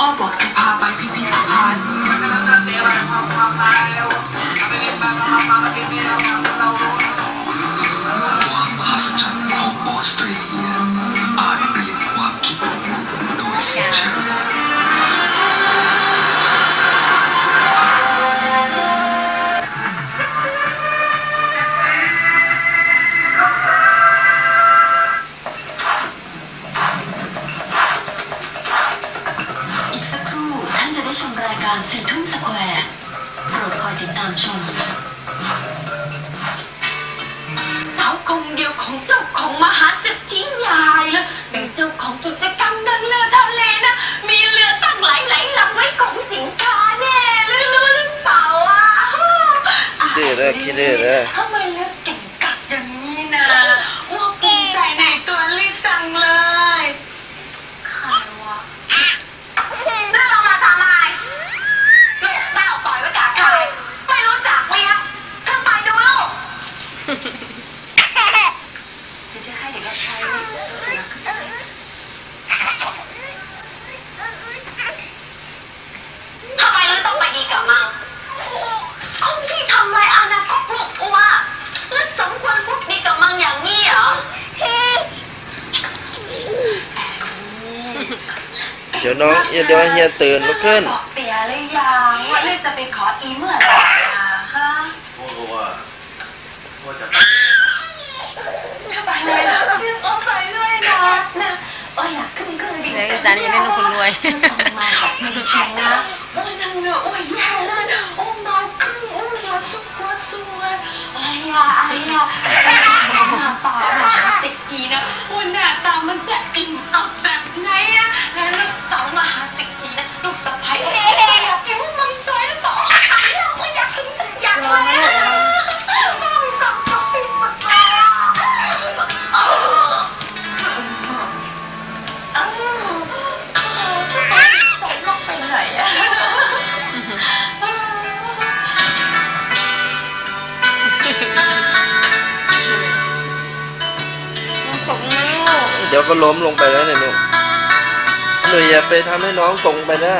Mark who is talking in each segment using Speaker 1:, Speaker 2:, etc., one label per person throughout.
Speaker 1: พ่อบอกจะพาไป
Speaker 2: การสี่ทุ่มสแควร์โปรดคอยติดตามชม
Speaker 3: สาวคงเดียวของเจ้าของมหาเศรษฐีใหญ่เลยเป็นเจ้าของกิจกรรมดังเรือทะเลนะ มีเรือตั้งหลายหลายลำไว้ของสินค้าแน่รู้หรือเปล่าอะ
Speaker 4: คิดดื้อเด้คิดดื้อเด้
Speaker 3: เลยกเก่งกักอย่างนี้นะว่าภูมิใจในตัวลือจังเลยใครวะน่าเรามาทำไมลูกเต้าปล่อยไว้กับใครไม่รู้จักเมียขึ้นไปดูลูก
Speaker 2: เดี๋ยวจะให้เด็กรับใช้รถสุนัขขึ้นไป
Speaker 3: ทำไมลือต้องไปดีกับมังคนที่ทำลายอนาคตลูกอัวลือสมควรพูดดีกับมังอย่างนี้เหรอ
Speaker 4: เดี๋ยวน้องเดี๋ยวเดี๋ยวเฮียตื่นลุกขึ้น
Speaker 3: บอกเตี๋ยหรือยังว่าลือจะไปขออีเมื่อไหร่อะฮะ
Speaker 5: โอ้โหว่าว่าจะ
Speaker 3: จะไปเลยเหรอลือเอาไปด้วยนะนะโอ้ยอยากขึ้นเครื่องบิน
Speaker 6: เดี๋ยวตอนนี้ยังได้ลูกคนรวย
Speaker 3: ต้องมากับเมืองไทยนะโอ้ยนั่งเรือโอ้ยแย่เลยโอ้มาขึ้นโอ้ยสุดยอดสุดเลยอะไรอะอะไรอะหน้าตามันติดดีนะว่าหน้าตามันจะอิ่มอับแบบไหนอะแล้ว เปล่าไม่อยากกินสักอย่างเลยมันสับสนติดหมดเลยอ้าวตกไปไหนอะ
Speaker 4: เดี๋ยวก็ล้มลงไปแล้วเนี่ยลูกหนูอย่าไปทำให้น้องตรงไปนะ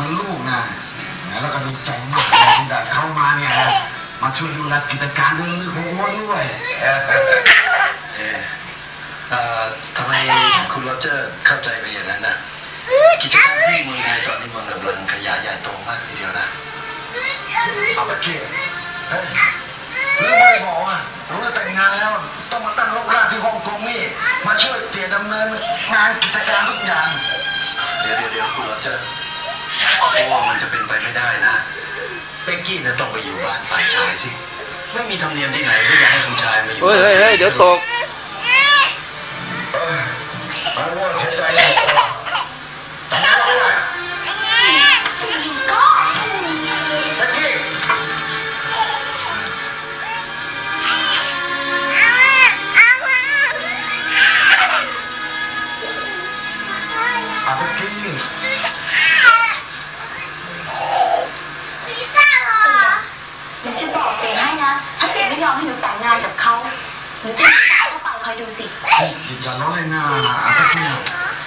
Speaker 5: มือนลูกนะแล้วก็ดีใจมากที่ได้เข้ามาเนี่ยนะมาช่วยดูแลกิจการเรื่องนี้ของวัวด้วยเอ่อทำไมคุณโรเจอร์เข้าใจไปอย่างนั้นนะกิจการที่เมืองไทยตอนนี้มันกำลังขยายใหญ่โตมากทีเดียวนะเอาไปเกี่ยวเฮ้ยหรือไม่บอกอะรู้ว่าแต่งงานแล้ว ต้องมาตั้งรกรากที่ฮ่องกงนี่ มาช่วยเตี่ยดำเนินงานกิจการทุกอย่าง เดี๋ยวเดี๋ยวเดี๋ยวคุณโรเจอร์ เพราะว่ามันจะเป็นไปไม่ได้นะเป็กกี้น่ะต้องไปอยู่บ้านฝ่ายชายสิ ไม่มีธรรมเนียมที่ไหนที่จะให้ผู้ชายมาอยู่
Speaker 4: เฮ้ยเฮ้ยเฮ้ยเดี๋ยวตก
Speaker 5: เอาว่าเสียใจ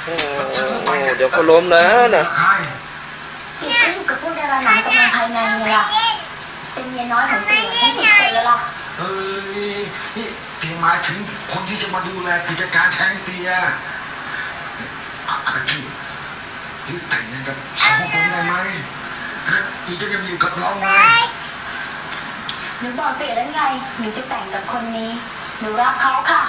Speaker 4: โอ้โหเดี๋ยวก็ล้มแล้วนะ
Speaker 3: เตก็อยู่กับพวกดาราหนังกำลังภายในไงล่ะเป็นเมียน้อยของเตฉันผิดไปแล้วล่ะ
Speaker 5: เอ้ยนี่พี่หมายถึงคนที่จะมาดูแลกิจการแทงเตียอาเป็กกี้นี่แต่งงานกับสาวผมได้ไหมฮะอีจะยังอยู่กับเราไง
Speaker 3: หนูบอกเตแล้วไงหนูจะแต่งกับคนนี้หนูรักเขาค่ะ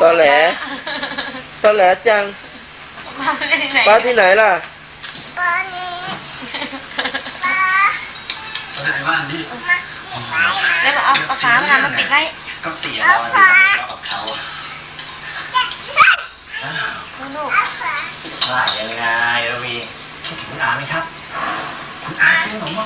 Speaker 4: ตอแหลตอนแหลจัง
Speaker 6: ป้าไปเล่นที่ไหน
Speaker 4: ป้าที่ไหนล่ะ
Speaker 5: แสดงว่านี่
Speaker 6: แล้วมาเอาปากกามามาปิดไว้
Speaker 5: ก็เตียเราอยู่แล้วกับเขาอะ
Speaker 6: ลูก
Speaker 7: ว่ายังไงระวีคิดถึงอาไหมครับ
Speaker 5: คุณอาเส้นผมว่า